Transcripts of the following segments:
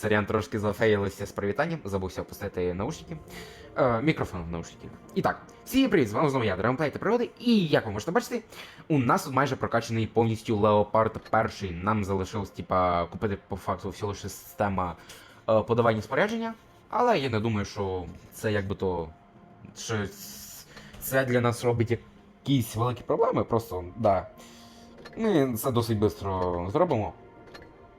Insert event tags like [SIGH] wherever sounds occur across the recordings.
Сорян трошки зафеїлився з привітанням, забувся опустити наушники. Е, мікрофон в наушники. І так, всім привіт, з вами знову я, Драмплей та Пригоди, і як ви можете бачити, у нас тут майже прокачаний повністю Леопард перший. Нам залишилось, типа, купити по факту всього лише система е, подавання спорядження. Але я не думаю, що це якби то. щось- Це для нас робить якісь великі проблеми. Просто, да. Ми це досить швидко зробимо.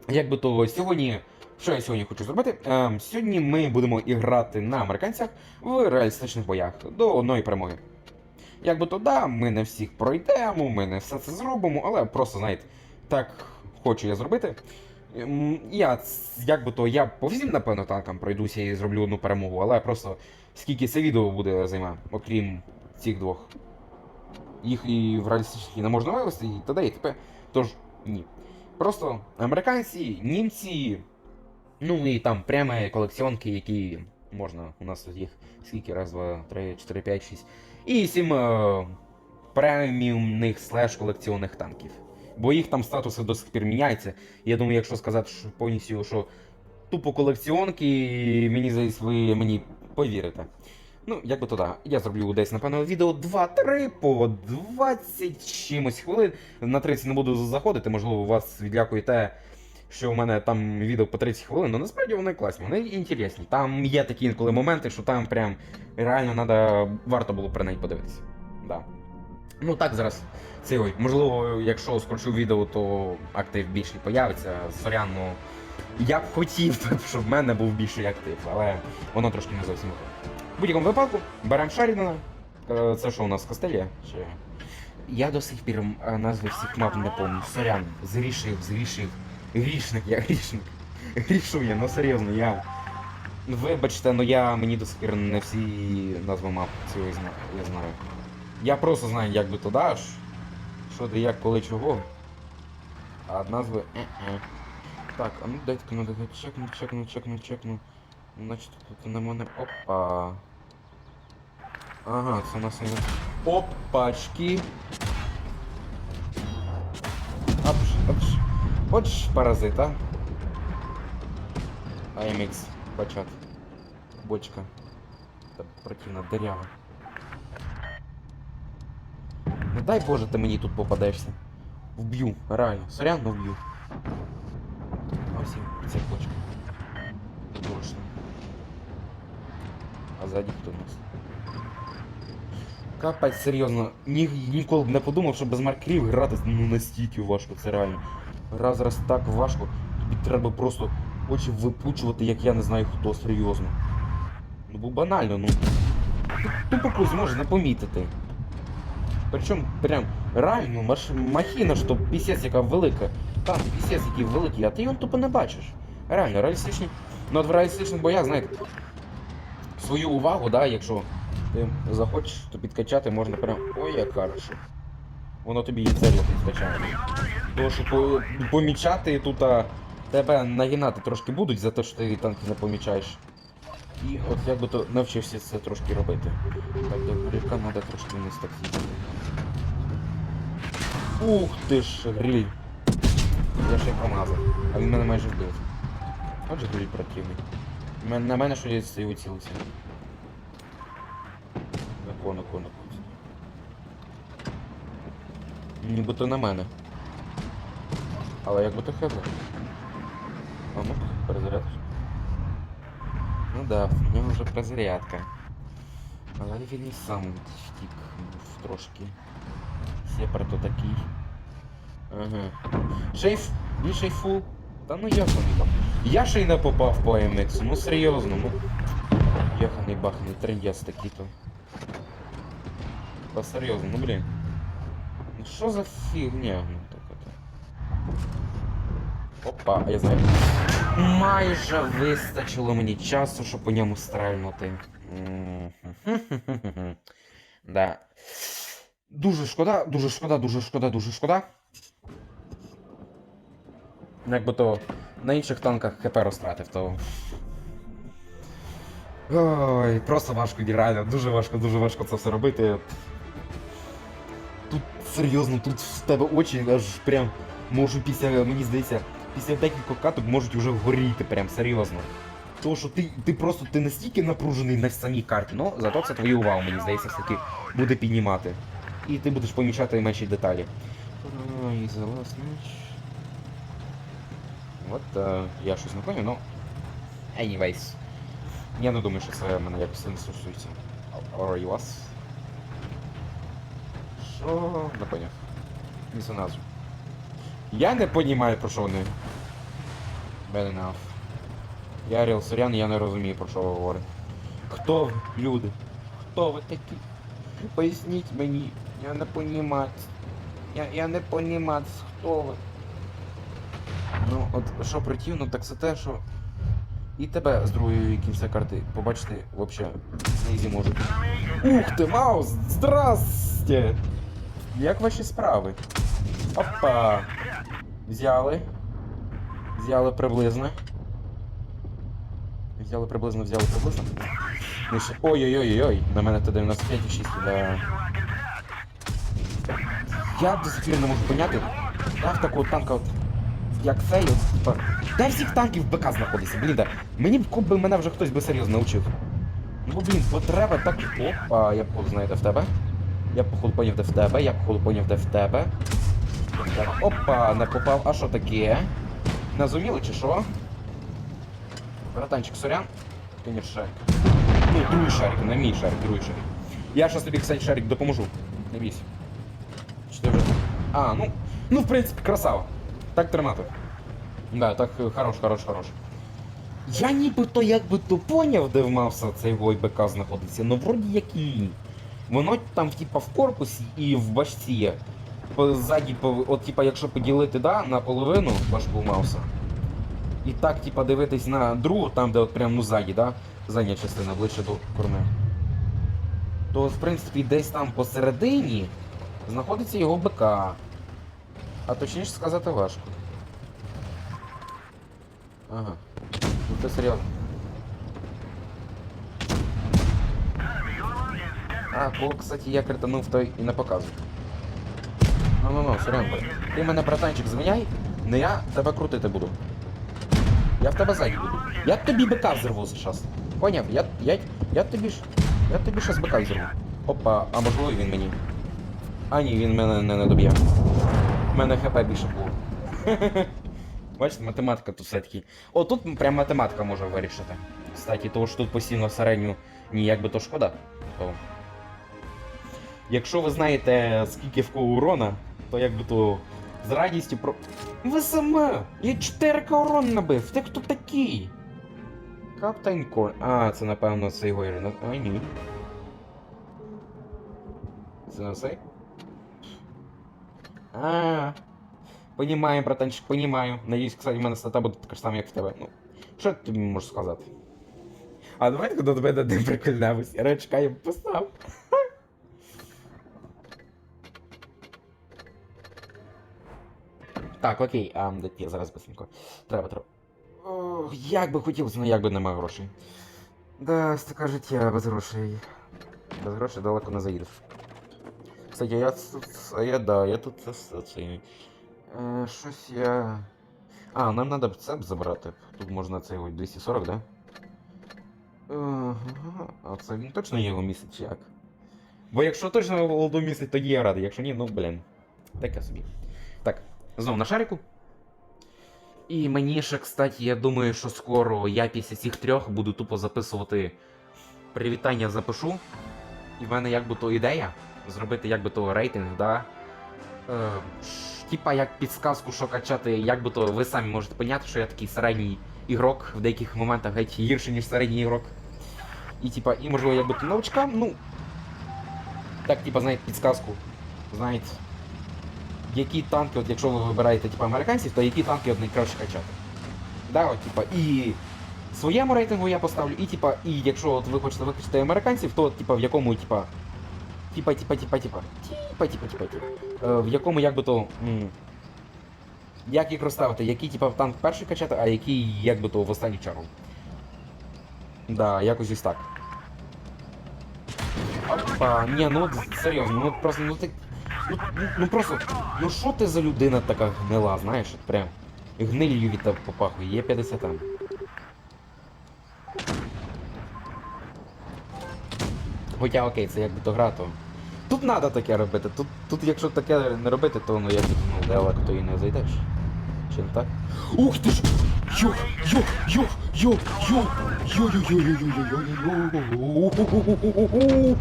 Якби то сьогодні. Що я сьогодні хочу зробити? Ем, сьогодні ми будемо іграти на американцях в реалістичних боях до одної перемоги. Якби то да, ми не всіх пройдемо, ми не все це зробимо, але просто, знаєте, так хочу я зробити. Ем, Я, як би то, я по всім, напевно, танкам пройдуся і зроблю одну перемогу, але просто скільки це відео буде займе, окрім цих двох. Їх і в реалістичні не можна вивести, і т.д. і т.п. Тож ні. Просто американці, німці, ну і там прямо колекціонки, які можна. У нас тут їх скільки? Раз, два, три, чотири, п'ять, шість. І сім е, преміумних слеш колекціонних танків. Бо їх там статуси до сих пір міняються. Я думаю, якщо сказати що повністю, що тупо колекціонки, мені здається, ви мені повірите. Ну, як би то да. Я зроблю десь, напевно, відео 2-3 по 20 чимось хвилин. На 30 не буду заходити, можливо, вас відлякує те, що у мене там відео по 30 хвилин, але насправді вони класні, вони інтересні. Там є такі інколи моменти, що там прям реально надо, варто було про неї подивитися. Да. Ну так зараз. Це ой, можливо, якщо скорчу відео, то актив більший появиться. Сорян, ну я б хотів, [LAUGHS] щоб в мене був більший актив, але воно трошки не зовсім виходить. В будь-якому випадку беремо Шарідана. Е, Це що у нас Костелія? Чи... Я до сих пір е, назви всіх мап не пам'ятаю. Сорян, зрішив, зрішив. Грішник, я грішник. Грішу я, ну серйозно, я. Вибачте, ну я мені до сих не всі назви мап цього я знаю. Я просто знаю, як би то даш. Що де як, коли чого. А назви. е-е. Так, а ну дайте надо чекну, чекну, чекну, чекну. Значить, тут на мене. Опа. Ага, це у нас і- Опачки. Апш, ж паразита. АМХ. Почат. Бочка. Та противна дырява. Ну дай боже, ти мені тут попадешся. Вб'ю, реально. Сорян, но вб'ю. Ось і ця бочка. Точно. А ззаді хто у нас? Капець, серйозно, ні, ніколи б не подумав, що без маркерів грати ну, настільки важко, це реально. Гра зараз так важко, тобі треба просто очі випучувати, як я не знаю хто, серйозно. Ну бо банально, ну. Тупо може помітити. Причому прям реально маш... махіна, що пісець яка велика. Там пісець який великий, а ти його тупо не бачиш. Реально, реалістичні. Ну от в реалістичних боях, знаєте, свою увагу, да, якщо ти захочеш, то підкачати можна прям. Ой, як хорошо. Воно тобі і це підкачає. Тому що помічати тут тебе нагинати трошки будуть за те, що ти танки не помічаєш. І от як би то навчився це трошки робити. Так, до грибка треба трошки вниз так з'їздити. Ух ти ж, гриль. Я ще й промазав. А він мене майже вбив. Отже гриль противний. На мене щось і уцілився. На кону, кону. Нібито на мене. Але як би то хебе. А ну, перезарядка. Ну да, в нього вже перезарядка. Але він і сам втік був трошки. Сепар то такий. Ага. Шейф? Він шейфул? Та ну як вони там? Я ще й не попав по MX, ну серйозно, ну. Яханий баханий трендяс такий то. Та серйозно, ну блін. Ну що за фігня? Ну. Опа, я знаю. Майже вистачило мені часу, щоб по ньому стрельнути. [LAUGHS] Да. Дуже шкода, дуже шкода, дуже шкода, дуже шкода. Якби то на інших танках ХП розтратив, то. Ой, просто важко, реально, дуже важко, дуже важко це все робити. Серйозно, тут в тебе очі аж прям можу після, мені здається, після декількох каток можуть вже горіти, прям серйозно. Тому що ти, ти просто ти настільки напружений на самій карті, ну зато це твою увагу, мені здається, все-таки буде піднімати. І ти будеш помічати менші деталі. Last. От е, я щось не поняв, ну. Anyways. Я не думаю, що це мене якось не стосується. Or you was? Що? Не поняв. Несу назву. Я не понімаю, про що вони. Bad enough. Я Аріел Сорян, я не розумію, про що ви говорите. Хто ви, люди? Хто ви такі? Поясніть мені. Я не понімаю. Я, я не понімаю, хто ви. Ну, от що противно, так це те, що і тебе з другої кінця карти побачити взагалі не зі можуть. Ух ти, Маус! Здрасте! Як ваші справи? Опа! Взяли. Взяли приблизно. Взяли приблизно, взяли приблизно. Ну ще- Ой-ой-ой-ой, на мене Т-95,6, да. Я до сих пір не можу поняти, як такого танка от, як цей, от, типа, де всіх танків БК знаходиться, блін, да. Мені б коли б мене вже хтось би серйозно навчив. Ну, блін, потреба так. Опа, я походу знаю, де в тебе. Я походу поняв, де в тебе, я походу поняв, де в тебе. Так, опа, не попав. А що таке? Не зуміли чи що? Братанчик, сорян. Конечно, шарик. Ну, другий шарик, не мій шарик, другий шарик. Я щас тобі, кстати, шарик допоможу. Не бійся. Чи ти вже... А, ну, ну, в принципі, красава. Так тримати. Да, так е, хорош, хорош, хорош. Я нібито якби то поняв, де в Мавса цей гой БК знаходиться, ну вроді як і. Воно там, типа, в корпусі і в башці є. Позаді, по- от, типа, якщо поділити, да, на половину башку Мауса. І так, типа, дивитись на другу, там, де от прям ну ззаді, да? Задня частина, ближче до корми. То, в принципі, десь там посередині знаходиться його БК. А точніше сказати важко. Ага. Ну це серйозно. А, кого, кстати, я кританув, той і не показую. Ну-ну-ну, серйозно. Ти мене, братанчик, звиняй, не я тебе крутити буду. Я в тебе ззаді буду. Я тобі бика взорву зараз. Поняв? Я, я, я тобі ж. Я тобі щас бика взорву. Опа, а можливо він мені. А ні, він мене не, не доб'є. У мене хп більше було. [LAUGHS] Бачите, математика тут все-таки. О, тут прям математика може вирішити. Кстати, того що тут постійно середню ніяк би то шкода. То... Якщо ви знаєте, скільки в кого урона, то якби то з радістю про. Ви сама! Я 4 урон набив! Ти хто такий? Каптайн Корн. А, це напевно цей гойр. А, ні. Це не цей? А. Понімаю, братанчик, понімаю. Надіюсь, кстати, в мене стата буде така ж сама, як в тебе. Ну, що я тобі можу сказати? А давайте до тебе дадим прикольнемось. Я чекаю, постав. Так, окей, а де зараз быстренько. Треба, треба. Ох, як би хотілося, ну як би нема грошей. Да, таке життя без грошей. Без грошей далеко не заїдеш. Кстати, я тут. А я да, я тут це це. це, Е, щось я. А, нам треба цеп забрати. Тут можна цей ось 240, да? Ага, а це він точно його місяць як? Бо якщо точно голоду місяць, тоді я радий, якщо ні, ну блін. Таке собі. Так, Знову на шарику. І мені ще, кстати, я думаю, що скоро я після цих трьох буду тупо записувати привітання запишу. І в мене як би то ідея зробити як би то рейтинг, да. Е, типа як підсказку, що качати, як би то ви самі можете поняти, що я такий середній ігрок, в деяких моментах геть гірший, ніж середній ігрок. І типа, і можливо, як би то новачкам, ну. Так, типа, знаєте, підсказку. Знаєте які танки, от якщо ви вибираєте типу, американців, то які танки от найкраще качати. Да, от, типа, і своєму рейтингу я поставлю, і типа, і якщо от ви хочете викачати американців, то типа в якому, типа. Типа, типа, типа, типа. Типа, типа, типа, типа. Е, в якому як би то. Як їх розставити, який типа танк перший качати, а який як би то в останню чергу. Да, якось ось так. Опа, ні, ну серйозно, ну просто, ну ти. Ну, ну, ну просто, ну що ти за людина така гнила, знаєш, от прям. Гнилью від тебе є 50 там. Хоча окей, це якби то гра, то. Тут треба таке робити. Тут, тут якщо таке не робити, то ну як ну, далеко то і не зайдеш. Чи не так? Ух ти ж! Йо, йо, йо, йо, йо, йо, йо, йо, йо, йо, йо, йо, йо.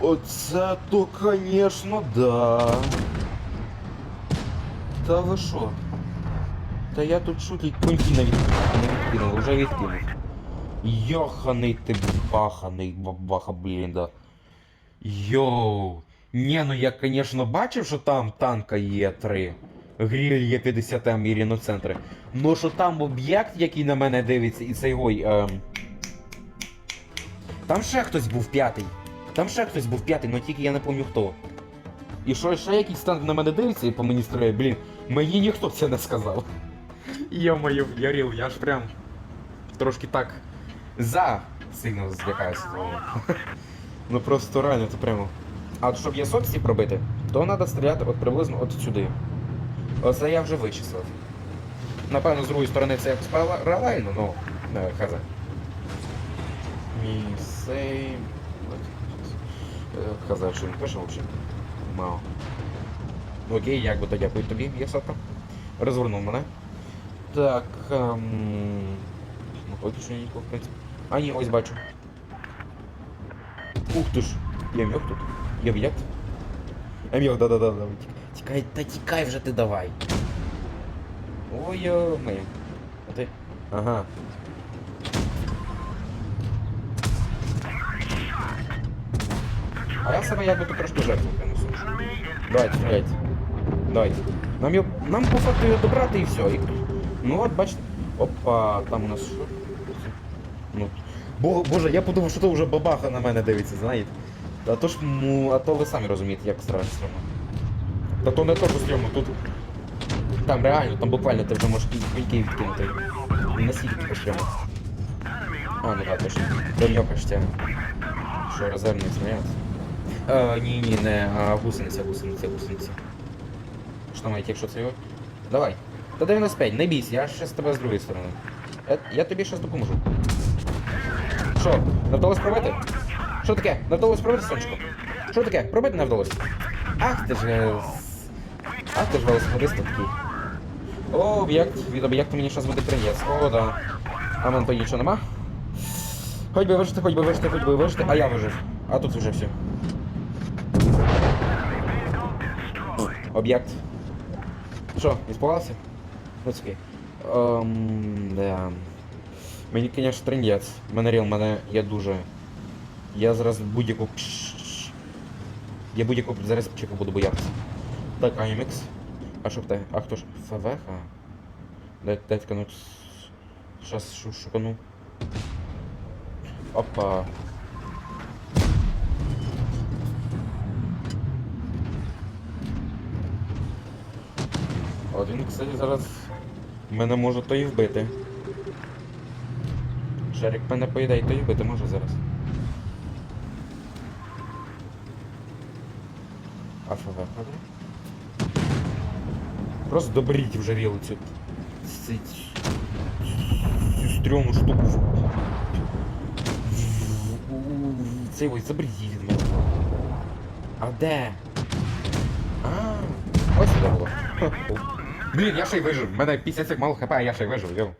Оце то, конечно, да. Та ви що? Та я тут шутить пуньки навіть не відкинув, вже відкинув. Йоханий ти баханий бабаха, блін, да. Йоу. Ні, ну я, конечно, бачив, що там танка є 3. Гріль є 50 М і ріноцентри. Ну що там об'єкт, який на мене дивиться, і цей ой. Ем... Там ще хтось був п'ятий. Там ще хтось був п'ятий, але тільки я не пам'ятаю хто. І що ще якийсь танк на мене дивиться і по мені стріляє, блін, мені ніхто це не сказав. Йо-моє, Ярил, я ж прям трошки так за сильно злякаюся. [LAUGHS] Ну просто реально, це прямо. А от щоб я соксі пробити, то треба стріляти от приблизно от сюди. Оце я вже вичислив. Напевно, з другої сторони це якось паралельно, ну, хз. Мій сейм. Хз, що він пише взагалі? Мало. Ну, Окей, як би то дякую тобі, Єсотка. Розвернув мене. Так. Ем... Ну, поки що нікого, в принципі. А ні, ось бачу. Ух ти ж. Є м'як тут. Є об'єкт. А м'як, да-да-да, давай. Тікай, та тікай вже ти давай. Ой, ми. А ти. Ага. Я себе якби тут трошки жертву принесу. Давайте, стріляйте. Давайте. Нам його. Нам по факту його добрати і все. І... Ну от бачите. Опа, там у нас що? Ну. Бо, боже, я подумав, що то вже бабаха на мене дивиться, знаєте. А то ж, ну, а то ви самі розумієте, як страшно. Та то не то, що стрьомно, тут. Там реально, там буквально ти вже можеш кільки відкинути. Наскільки стрьомно. А, ну так, точно. Броньока ж тягне. Що, резервний снаряд? А, ні, ні, не, а гусениця, гусениця, гусениця. Що маєте, якщо це його? Давай. Та 95, не бійся, я ще з тебе з другої сторони. Я, я тобі щас допоможу. Що, не вдалося пробити? Що таке? Не вдалося пробити, сонечко? Що таке? Пробити не вдалося? Ах ти ж. е, Ах ти ж велосипедист такий. О, об'єкт. Від об'єкту мені щас буде приєць. О, да. А мен то нічого нема. Хоч би вижити, хоч би вижити, хоч би вижити, а я вижив. А тут вже все. Об'єкт. Що, іспугався? Ну, окей. Ем, да. Мені, звісно, трендець. Мене ріл, мене я дуже. Я зараз будь-яку. Я будь-яку зараз чеку буду боятися. Так, AMX. А що в те? А хто ж? ФВХ? Дай, дай ткануть. Щас шу, шукану. Опа. Один, кстати, зараз мене може то і вбити. Шарик мене поїдає, то і вбити може зараз. АФВ? Просто доберіть вже ріли цю, цю, стрьомну штуку. в- Цей ось заберіть її мене. А де? А, ось сюди. [LAUGHS] Блін, я ще й вижив. У мене 50 сек мало хп, а я ще й вижив, йо.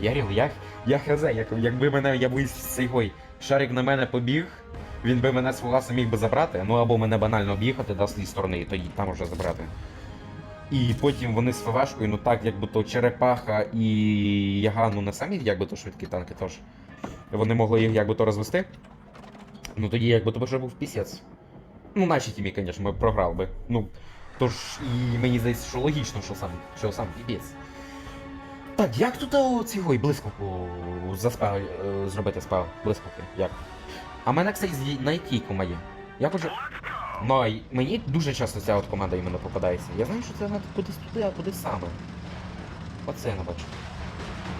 Я ріл, я, я хз, як, якби мене, я боюсь цей шарик на мене побіг, він би мене свого міг би забрати, ну або мене банально об'їхати до злій сторони, і тоді там уже забрати. І потім вони з ФВшкою, ну так, якби то Черепаха і Яган, ну не самі якби то швидкі танки, тож вони могли їх якби то розвести. Ну тоді якби то вже був пісець. Ну, нашій тімі, звісно, ми програли би. Ну, тож і мені здається, що логічно, що сам, що сам піпець. Так, як тут о, цього і блискавку заспав, е, зробити спав блискавки? Як? А мене, кстати, на якій команді? Як уже. Ну, мені дуже часто ця от команда іменно попадається. Я знаю, що це треба кудись туди, а куди саме. Оце я не бачу.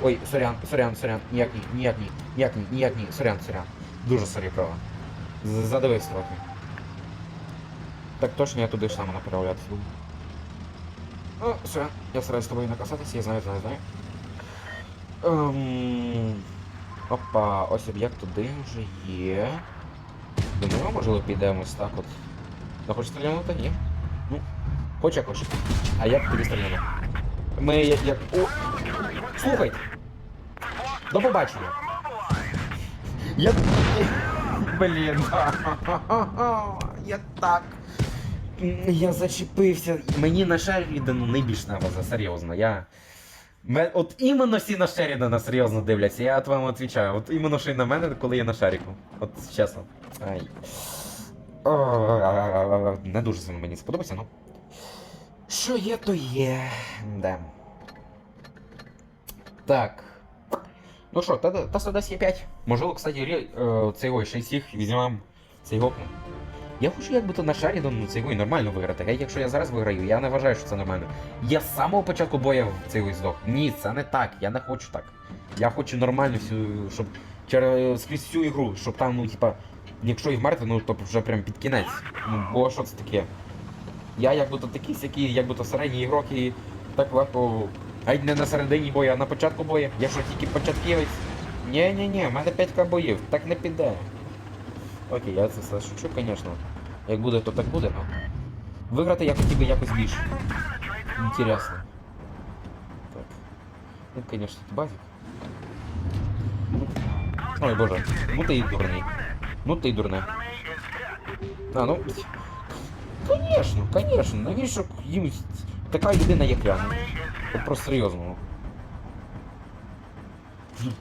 Ой, сорян, сорян, сорян, ніяк ні, ніяк ні, ніяк ні, ніяк ні, сорян, сорян. Дуже сорі, права. Задивись трохи. Так точно я туди ж саме направлятися буду. О, все, я стараюсь з тобою не касатися, я знаю, знаю, знаю. Ем... Опа, ось об'єкт туди вже є. Думаю, можливо, підемо ось так от. Не хочеш стрілянути? Ні. Ну, хоч як хоч. А я тобі стріляну. Ми як. як... О! Слухайте! До побачення! Я. Блін. [LAUGHS] Я так. Я зачепився. Мені на Шерідана найбільш наваза, серйозно. Я. От іменно всі на Шерідана серйозно дивляться, я от вам відповідаю. От іменно що й на мене, коли я на Шеріку. От чесно. Ай. О, Не дуже сильно мені сподобався, ну. Що є, то є. Да. Так. Ну що, та, та Содас є 5. Можливо, кстати, рі- е, цей ой, 6 їх візьмемо цей гопну. Я хочу якби то на Шарідан цей ой нормально виграти. Геть, якщо я зараз виграю, я не вважаю, що це нормально. Я з самого початку боя в цей здох. Ні, це не так. Я не хочу так. Я хочу нормально всю, щоб через скрізь всю ігру, щоб там, ну, типа, якщо і вмерти, ну то вже прям під кінець. Ну, бо що це таке? Я якби то такий сякий, якби то середній ігрок і так легко. Геть не на середині бою, а на початку бою. Я що тільки початківець? ні ні ні в мене 5к боїв, так не піде. Окей, я це все шучу, звісно. Як буде, то так буде. Виграти я хотів би якось більше. Інтересно. Так. Ну, звісно, це базик. Ой, боже. Ну ти і дурний. Ну ти і дурне. А, ну. Конечно, конечно. Навіщо їм така людина, як я? Ну, просто серйозно. ну.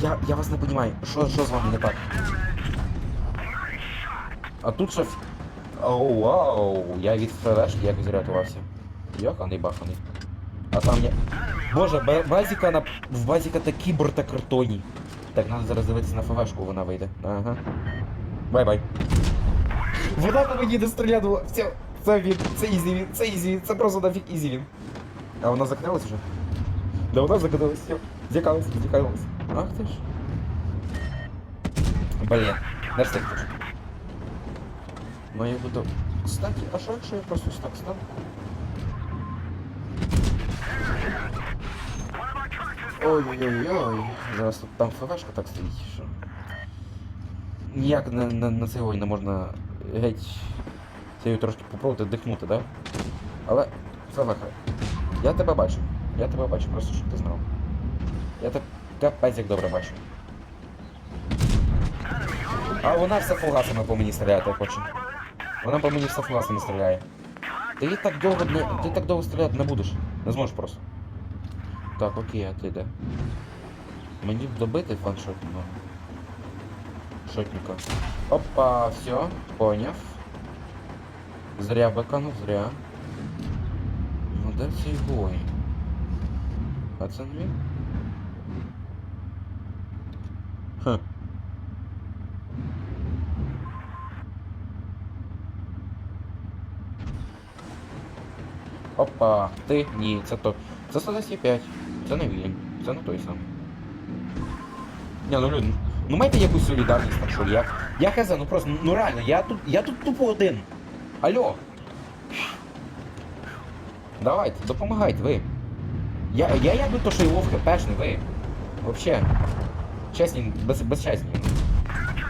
Я, я вас не що, що з вами не так? А тут ще... Оу, вау, я від флешки якось рятувався. Йоханий баханий. А там я... Боже, базіка на... в базіка такі бортакартоні. Так, треба зараз дивитися на ФВшку, вона вийде. Ага. Бай-бай. Вона по мені не стрілянула. Все, це він, це ізі він, це ізі він, це просто нафіг ізі він. А вона закрилась вже? Да вона закрилась, все. Зякалась, зякалась. Ах ти ж. Блін, не встиг. Ну я буду... Кстати, а що я просто ось так стану? Ой-ой-ой-ой. Зараз тут там ФВшка так стоїть, що... Ніяк на, на, на цей ой можна геть цією трошки попробувати дихнути, да? Але, ФВХ, я тебе бачу. Я тебе бачу, просто щоб ти знав. Я тебе капець як добре бачу. А вона все фугасами по мені стріляє, так хоче. Вона по мені все фугасами стріляє. Ти так довго не. Ти так довго стріляти не будеш. Не зможеш просто. Так, окей, а ти де? Мені б добити фаншотного. Шотника. Опа, все, поняв. Зря беканув, зря. Ну де цей бой? А це не він? Хм. Опа, ти? Ні, це то. Це 105. Це не він. Це не той самий. Ні, ну люди, ну майте якусь солідарність там, що я. Я хз, ну просто, ну реально, я тут, я тут тупо один. Алло. Давайте, допомагайте, ви. Я, я якби то, що і лов хпшний, ви. Вообще. Чесні, без, безчесні.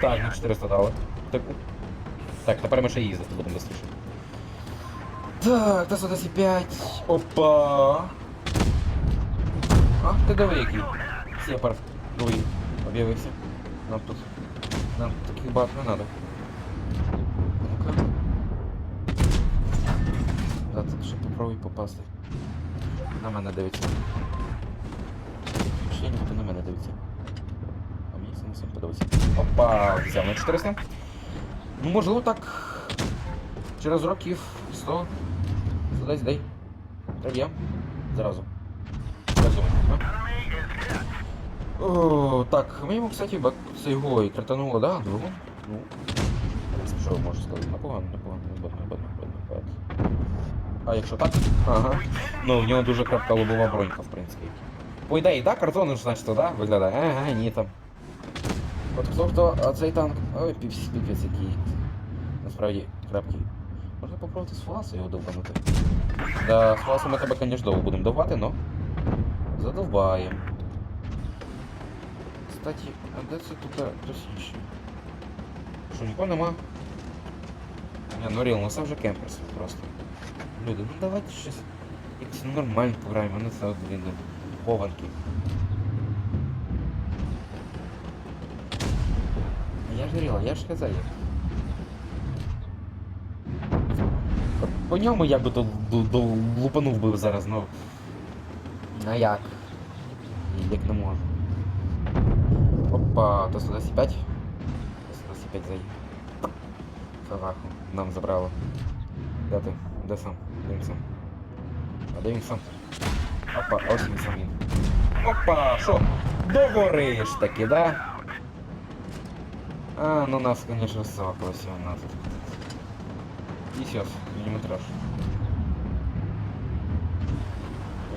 Так, на 400 дали. Так, так, тепер ми ще їздити будемо швидше. Так, Т-105. Опа. Ти диви який. Сепар. Другий. Об'явився. Нам тут. Нам таких бат не надо. Ну-ка. Да, тут ще попробуй попасти. На мене дивиться. Ще ніхто на мене дивиться. А мені це не всім подобається. Опа, взяв на 400. Ну, можливо, так. Через років 100. Десь дай. Проб'єм. Зразу. Розумно. О, так, ми йому, кстати, бак це його і критануло, да, двигун? Ну. Що можу сказати? Непогано, непогано, непогано, непогано, непогано. А якщо так? Ага. Ну, в нього дуже крапка лобова бронька, в принципі. По ідеї, да, картон, значить, то, да, виглядає? Ага, ні, там. От хто хто, а цей танк. Ой, піпець який. Насправді, крапкий. Можна попробувати з фласу його довбанути. Да, з фласом ми тебе, звісно, довго будемо довбати, но задовбаємо. Кстати, а де це тут хтось інший? Що, нікого нема? Не, ну реально, це вже кемперс просто. Люди, ну давайте щось якось нормально пограємо, не це, блін, хованки. Я ж говорила, я ж казав. По- По ньому я би то до, до лупанув би зараз, ну. А як? Як не можу. Опа, то сюди 5. То сюди 5 заїв. Фаваху, нам забрало. Де ти? Де сам? Де він сам? А де він сам? Опа, ось він сам він. Опа, що? Догориш таки, да? А, ну нас, конечно, соколося у нас. І сейчас, Мініметраж.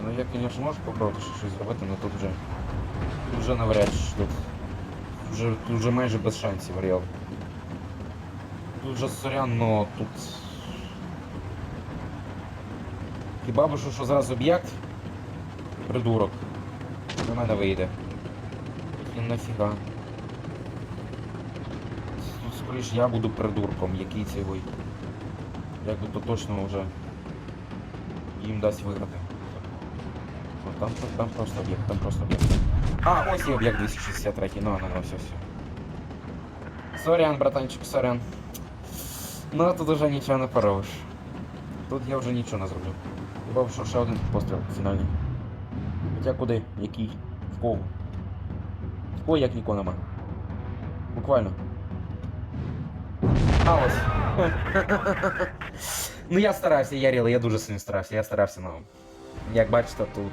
Ну я, конечно, можу попробувати ще щось зробити, але тут вже... Тут вже навряд чи тут. Вже, тут вже майже без шансів, Ріал. Тут вже сорян, но тут... Хіба б що, що зараз об'єкт? Придурок. На мене вийде. І нафіга. Тут скоріш я буду придурком, який цей вий. Як то точно вже їм дасть виграти. О, Там, там просто об'єкт, там просто об'єкт. А, ось і об'єкт 263, ну, ну, ну, все, все. Сорян, братанчик, сорян. Ну, тут уже нічого не поробиш. Тут я вже нічого не зроблю. Хіба що ще один постріл фінальний. Хоча куди? Який? В кого? В кого як нікого нема. Буквально. А ось. Ну я старався, я ріли, я дуже сильно старався, я старався, ну. Як бачите, тут.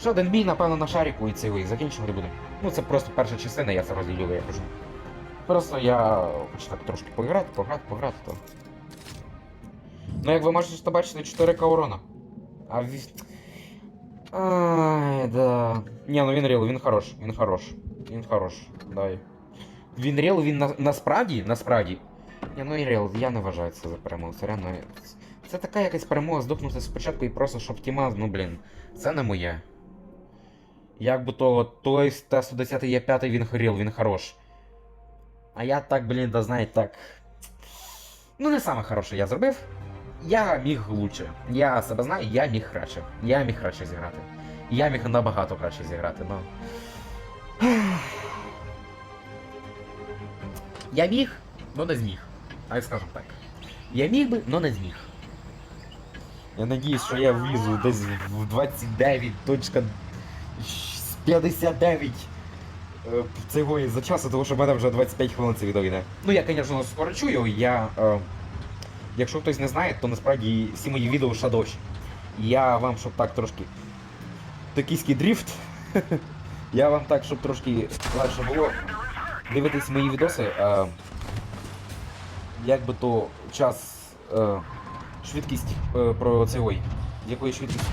Ще один бій, напевно, на шарику і цей закінчувати будемо. Ну це просто перша частина, я це розділю, я кажу. Просто я хочу так трошки пограти, пограти, пограти то. Ну як ви можете бачити, 4К урона. А. Ай, да. Ні, ну він ріл, він хорош, він хорош. Він хорош, дай. Він ріл, він на, насправді, насправді. Ні, ну і ріл, я не вважаю це за перемогу. Це реально. Це така якась перемога здохнути спочатку і просто щоб тіма, ну блін, це не моє. Як би то той Т-110 є 5 він ріл, він хорош. А я так, блін, да знаєте, так. Ну, не саме хороше я зробив. Я міг лучше. Я себе знаю, я міг краще. Я міг краще зіграти. Я міг набагато краще зіграти, ну. Я міг, но не зміг. Так скажем так. Я міг би, но не зміг. Я надіюсь, що я влізу десь в 29.59 е, цього за часу, тому що в мене вже 25 хвилин це відео йде. Ну я, звісно, скорочую, я. Е, якщо хтось не знає, то насправді всі мої відео шадощ. Я вам, щоб так трошки. Токійський дріфт. [LAUGHS] я вам так, щоб трошки легше було дивитись мої відоси. Е, як би то час. Е, швидкість е, про цей. Якої швидкість?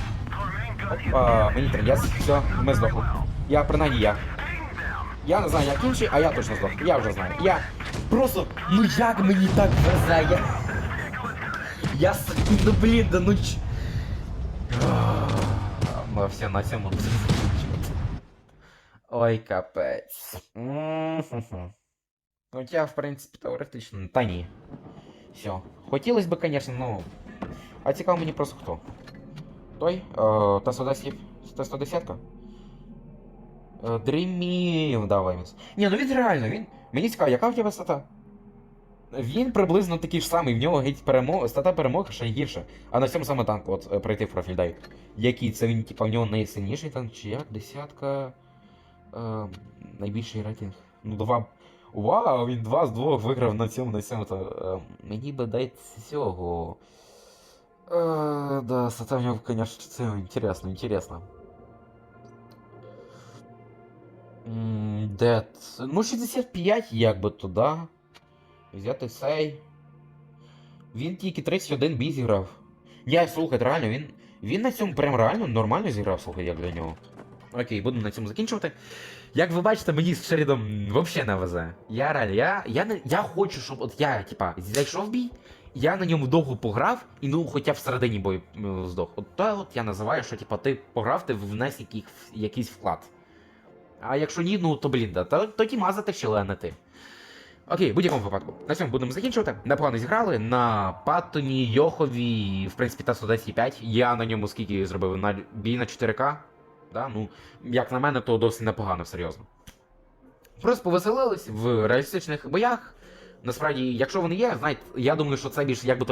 Опа, мені треба. Я все, ми здохли. Я принаймні я. Я не знаю, як інші, а я точно здох. Я вже знаю. Я просто. Ну як мені так везе? Я. Я с- ну блін, да ну ч. Ну все, на цьому [LAUGHS] буде закінчувати. Ой, капець. Ну, я, в принципі, теоретично. Та ні. Все. Хотілося б, звісно, ну. А цікаво мені просто хто. Той? Е, Т-110? Т-110? Е, Дрімів, да, Вайміс. Ні, ну він реально, він. Мені цікаво, яка в тебе стата? Він приблизно такий ж самий, в нього геть перемог, стата перемоги ще гірше. А на цьому саме танку, от е, пройти профіль дай. Який це він, типа, в нього найсильніший танк, чи як? Десятка. Е, найбільший рейтинг. Ну, два. Вау, він два з двох виграв на цьому, на цьому. То, е, мені би дайте цього. Е, да, стата в конечно, це інтересно, інтересно. М, Де це? Ну, 65 як би туди. Взяти цей. Він тільки 31 бій зіграв. Я, слухайте, реально, він. Він на цьому прям реально нормально зіграв, слухай, як для нього. Окей, буду на цьому закінчувати. Як ви бачите, мені з Шерідом взагалі не везе. Я реально, я, я, не, я хочу, щоб от я, типа, зайшов бій, я на ньому довго пограв, і ну, хоча б всередині бою здох. От то от я називаю, що типа ти пограв, ти внес який, якийсь вклад. А якщо ні, ну то блін, да, то, тоді мазати а не. Окей, в будь-якому випадку. На цьому будемо закінчувати. Непогано зіграли на Паттоні, Йохові, в принципі, та 110.5. Я на ньому скільки зробив на бій на 4К. Да? Ну, як на мене, то досить непогано, серйозно. Просто повеселились в реалістичних боях. Насправді, якщо вони є, знаєте, я думаю, що це більш як би то